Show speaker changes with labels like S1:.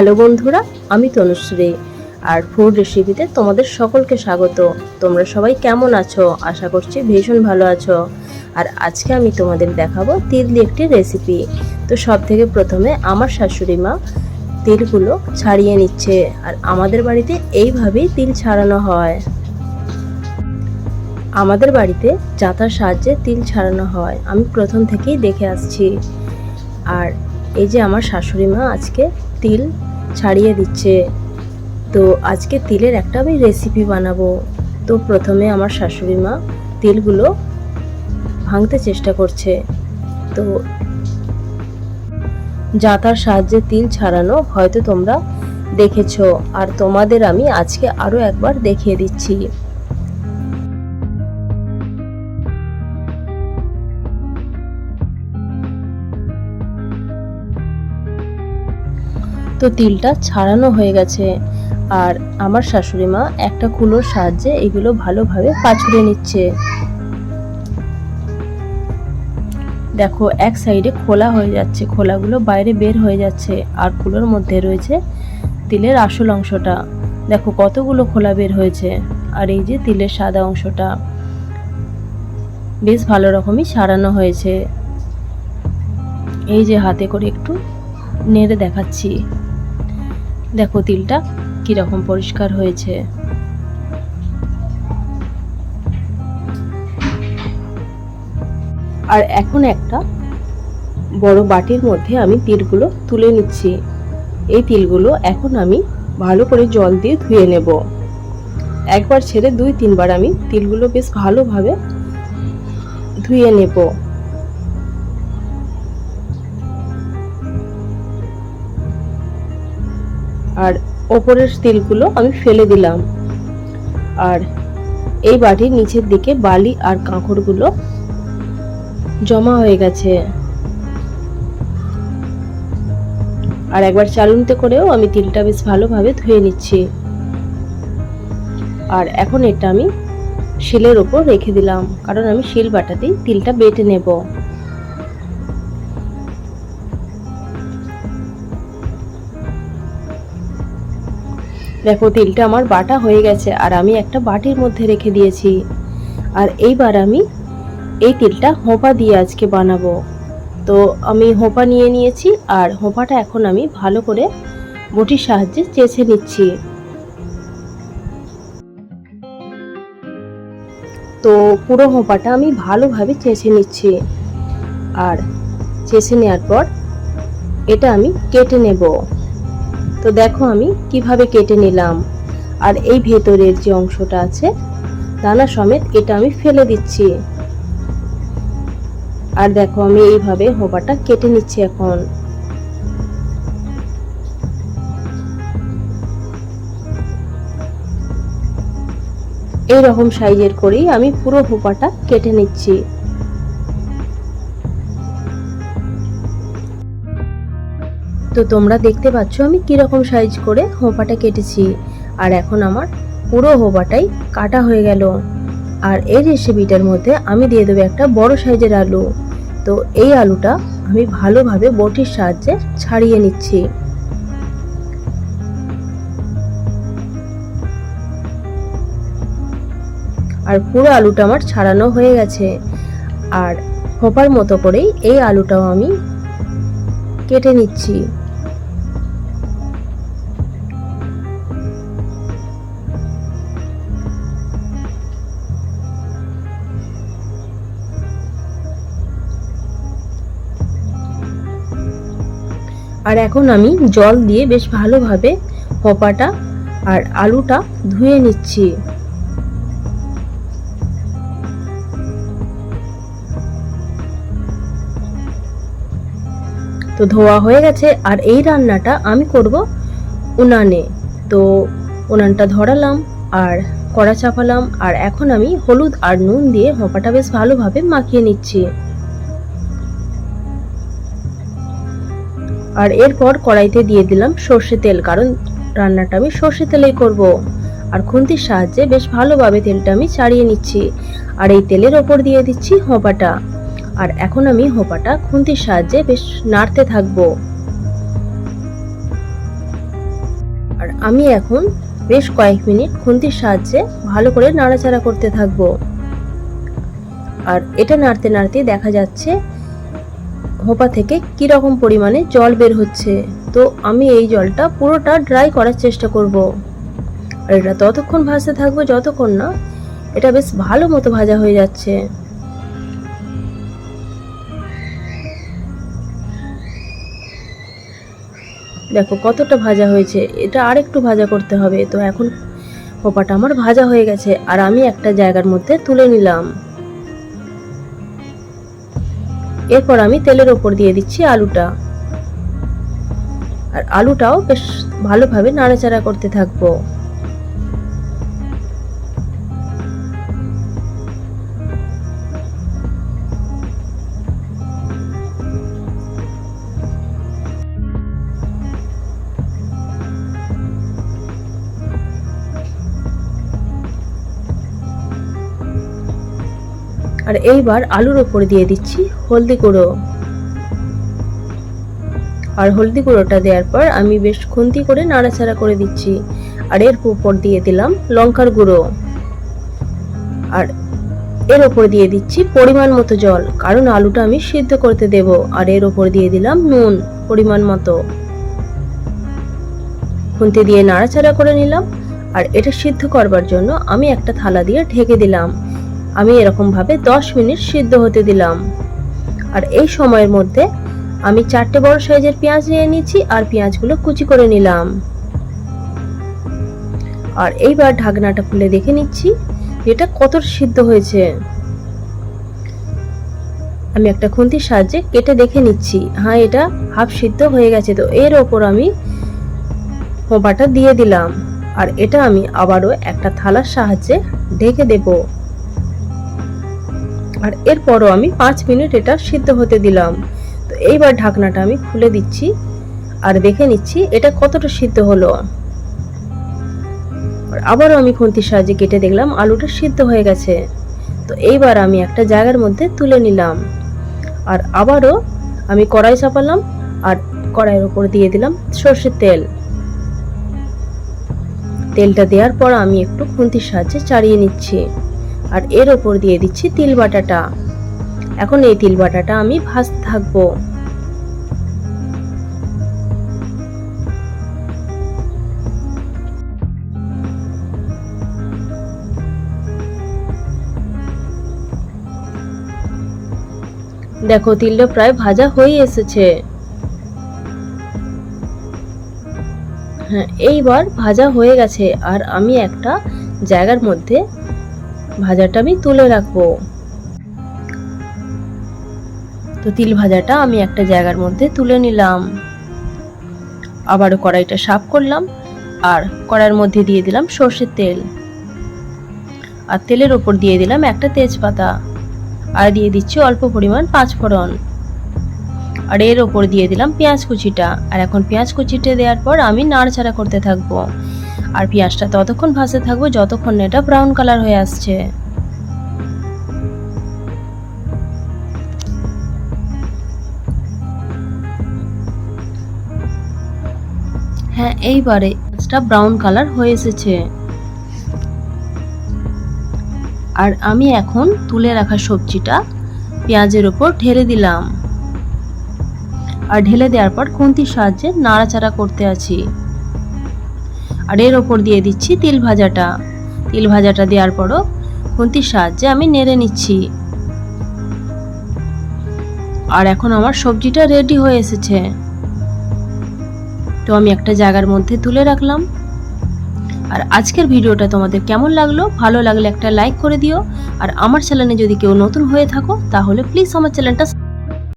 S1: Hello বন্ধুরা, আমি তনুশ্রী আর food রেসিপিতে তোমাদের সকলকে স্বাগত। তোমরা সবাই কেমন আছো? আশা করছি ভীষণ ভালো আছো। আর আজকে আমি তোমাদের দেখাবো তিললি একটি রেসিপি তো সব থেকে প্রথমে আমার শাশুড়ি মা তিলগুলো ছাড়িয়ে নিচ্ছে আর আমাদের বাড়িতে এইভাবেই তিল ছাড়ানো হয়। আমাদের বাড়িতে যাতার সাহায্যে তিল ছাড়ানো হয়। আমি প্রথম থেকেই দেখে আসছি। আর এই যে আমার শাশুড়ি মা আজকে তিল ছাড়িয়ে দিচ্ছে। তো আজকে তিলের একটা আমি রেসিপি বানাবো। তো প্রথমে আমার শাশুড়ি মা তিলগুলো ভাঙতে চেষ্টা করছে। তো জাতার সাহায্যে তিল ছাড়ানো হয়তো তোমরা দেখেছ। আর তোমাদের আমি আজকে আরও একবার দেখিয়ে দিচ্ছি। তো তিলটা ছাড়ানো হয়ে গেছে। আর আমার শাশুড়ি মা একটা কুলোর সাহায্যে এগুলো ভালোভাবে পাছড়ে নিচ্ছে। দেখো, এক সাইডে খোলা হয়ে যাচ্ছে। খোলাগুলো বাইরে বের হয়ে যাচ্ছে। আর কুলোর মধ্যে রয়েছে তিলের আসল অংশটা। দেখো, কতগুলো খোলা বের হয়েছে। আর এই যে তিলের সাদা অংশটা। বেশ ভালো রকমই সারানো হয়েছে। এই যে হাতে করে একটু নেড়ে দেখাচ্ছি। দেখো তিলটা কীরকম পরিষ্কার হয়েছে। আর এখন একটা বড় বাটির মধ্যে আমি তিলগুলো তুলে নিচ্ছি। এই তিলগুলো এখন আমি ভালো করে জল দিয়ে ধুয়ে নেব। একবার ছেড়ে দুই তিনবার আমি তিলগুলো বেশ ভালোভাবে ধুয়ে নেব। আর ওপরের তিলগুলো আমি ফেলে দিলাম। আর এই বাটির নিচের দিকে বালি আর কাঁকড়গুলো জমা হয়ে গেছে। আর একবার চালুনতে করেও আমি তিলটা বেশ ভালোভাবে ধুয়ে নিচ্ছি। আর এখন এটা আমি শিলের ওপর রেখে দিলাম, কারণ আমি শিল বাটাতেই তিলটা বেটে নেব। দেখো, তিলটা আমার বাটা হয়ে গেছে আর আমি একটা বাটির মধ্যে রেখে দিয়েছি। আর এইবার আমি এই তিলটা হোঁপা দিয়ে আজকে বানাবো। তো আমি হোঁপা নিয়ে নিয়েছি আর হোঁপাটা এখন আমি ভালো করে বটির সাহায্যে চেঁচে নিচ্ছি। তো পুরো হোঁপাটা আমি ভালোভাবে চেঁচে নিচ্ছি। আর চেঁচে নেওয়ার পর এটা আমি কেটে নেব। তো দেখো আমি কীভাবে কেটে নিলাম। আর এই ভেতরের যে অংশটা আছে, দানা সমেত এটা আমি ফেলে দিচ্ছি। আর দেখো আমি এইভাবে হোপাটা কেটে নিচ্ছি এখন। এই রকম সাইজের করেই আমি পুরো হোপাটা কেটে নিচ্ছি। তো তোমরা দেখতে পাচ্ছ আমি কীরকম সাইজ করে হোপাটা কেটেছি। আর এখন আমার পুরো হোপাটাই কাটা হয়ে গেল। আর এই রেসিপিটার মধ্যে আমি দিয়ে দেবো একটা বড় সাইজের আলু। তো এই আলুটা আমি ভালোভাবে বটির সাহায্যে ছাড়িয়ে নিচ্ছি। আর পুরো আলুটা আমার ছাড়ানো হয়ে গেছে। আর হোপার মতো করেই এই আলুটাও আমি কেটে নিচ্ছি। আর এখন আমি জল দিয়ে বেশ ভালোভাবে হপাটা আর আলুটা ধুয়ে নিচ্ছি। তো ধোয়া হয়ে গেছে আর এই রান্নাটা আমি করব উনানে। তো উনানটা ধরালাম আর কড়া চাপালাম আর এখন আমি হলুদ আর নুন দিয়ে হোপাটা বেশ ভালোভাবে মাখিয়ে নিচ্ছি। আর এরপর কড়াইতে দিয়ে দিলাম সর্ষে তেল, কারণ রান্নাটা আমি সর্ষে তেলেই করব। আর খুন্তির সাহায্যে বেশ ভালোভাবে তেলটা আমি ছাড়িয়ে নিচ্ছি। আর এই তেলের ওপর দিয়ে দিচ্ছি হোপাটা। আর এখন আমি হোপাটা খুন্তির সাহায্যে বেশ নাড়তে থাকব। আর আমি এখন বেশ কয়েক মিনিট খুন্তির সাহায্যে ভালো করে নাড়াচাড়া করতে থাকব। আর এটা নাড়তে নাড়তে দেখা যাচ্ছে হোপা থেকে কি রকম পরিমাণে জল বের হচ্ছে? তো আমি এই জলটা পুরোটা ড্রাই করার চেষ্টা করব। আর এটা ততক্ষণ ভাজতে থাকব যতক্ষণ না এটা বেশ ভালো মতো ভাজা হয়ে যাচ্ছে। দেখো কতটা ভাজা হয়েছে। এটা আর একটু ভাজা করতে হবে। তো এখন হোপাটা আমার ভাজা হয়ে গেছে। আর আমি একটা জায়গার মধ্যে তুলে নিলাম। এরপর আমি তেলের ওপর দিয়ে দিচ্ছি আলুটা। আর আলুটাও বেশ ভালোভাবে নাড়াচাড়া করতে থাকব। এইবার আলুর ওপর দিয়ে দিচ্ছি হলদি গুঁড়ো। আর হলদি গুঁড়োটা দেওয়ার পর আমি বেশ খুন্তি করে নাড়াচাড়া করে দিচ্ছি। আর এর উপর দিয়ে দিলাম লঙ্কার গুঁড়ো। আর এর ওপর দিয়ে দিচ্ছি পরিমাণ মতো জল, কারণ আলুটা আমি সিদ্ধ করতে দেব। আর এর ওপর দিয়ে দিলাম নুন পরিমাণ মতো। খুন্তি দিয়ে নাড়াচাড়া করে নিলাম। আর এটা সিদ্ধ করবার জন্য আমি একটা থালা দিয়ে ঢেকে দিলাম। আমি এরকমভাবে দশ মিনিট সিদ্ধ হতে দিলাম। আর এই সময়ের মধ্যে আমি চারটে বড় সাইজের পেঁয়াজ নিয়ে নিচ্ছি আর পেঁয়াজগুলো কুচি করে নিলাম। আর এইবার ঢাকনাটা খুলে দেখে নিচ্ছি এটা কত সিদ্ধ হয়েছে। আমি একটা খুন্তির সাহায্যে কেটে দেখে নিচ্ছি হ্যাঁ এটা হাফ সিদ্ধ হয়ে গেছে তো এর ওপর আমি হোপাটা দিয়ে দিলাম। আর এটা আমি আবারও একটা থালার সাহায্যে ঢেকে দেবো। আর এরপরও আমি পাঁচ মিনিট এটা সিদ্ধ হতে দিলাম। তো এইবার ঢাকনাটা আমি খুলে দিচ্ছি আর দেখে নিচ্ছি এটা কতটা সিদ্ধ হলো। আর আবারও আমি খুন্তির সাহায্যে কেটে দেখলাম আলুটা সিদ্ধ হয়ে গেছে। তো এইবার আমি একটা জায়গার মধ্যে তুলে নিলাম। আর আবারও আমি কড়াই চাপালাম আর কড়াইয়ের উপর দিয়ে দিলাম সর্ষের তেল। তেলটা দেওয়ার পর আমি একটু খুন্তির সাহায্যে চাড়িয়ে নিচ্ছি। আর এর ওপর দিয়ে দিচ্ছি তিল বাটাটা। এখন এই তিল বাটাটা আমি ভাজতে থাকব। দেখো, তিলটা প্রায় ভাজা হয়ে এসেছে। হ্যাঁ এইবার ভাজা হয়ে গেছে। আর আমি একটা জায়গার মধ্যে ভাজাটা আমি তুলে রাখব। তো তিল ভাজাটা আমি একটা জায়গার মধ্যে তুলে নিলাম। আবারও কড়াইটা সাফ করলাম আর কড়াইয়ের মধ্যে দিয়ে দিলাম সর্ষের তেল। আর তেলের ওপর দিয়ে দিলাম একটা তেজপাতা। আর দিয়ে দিচ্ছি অল্প পরিমাণ পাঁচ ফোড়ন আর এর ওপর দিয়ে দিলাম পেঁয়াজ কুচিটা। আর এখন পেঁয়াজ কুচিটা দেওয়ার পর আমি নাড়াচাড়া করতে থাকব। আর পেঁয়াজটা ততক্ষণ ভাজতে থাকব যতক্ষণ এটা ব্রাউন কালার হয়ে আসছে। হ্যাঁ এইবারে পেঁয়াজটা ব্রাউন কালার হয়ে এসেছে। আর আমি এখন তুলে রাখা সবজিটা পেঁয়াজের ওপর ঢেলে দিলাম। আর ঢেলে দেওয়ার পর খুন্তির সাহায্যে নাড়াচাড়া করতে আছি। আর এর ওপর দিয়ে দিচ্ছি তিল ভাজাটা। তিল ভাজাটা দেওয়ার পরও খুন্তির সাহায্যে আমি নেড়ে নিচ্ছি। আর এখন আমার সবজিটা রেডি হয়ে এসেছে। তো আমি একটা জায়গার মধ্যে তুলে রাখলাম। আর আজকের ভিডিওটা তোমাদের কেমন লাগল? ভালো লাগলে একটা লাইক করে দিও। আর আমার চ্যানেলে যদি কেউ নতুন হয়ে থাকো, তাহলে প্লিজ আমার চ্যানেলটা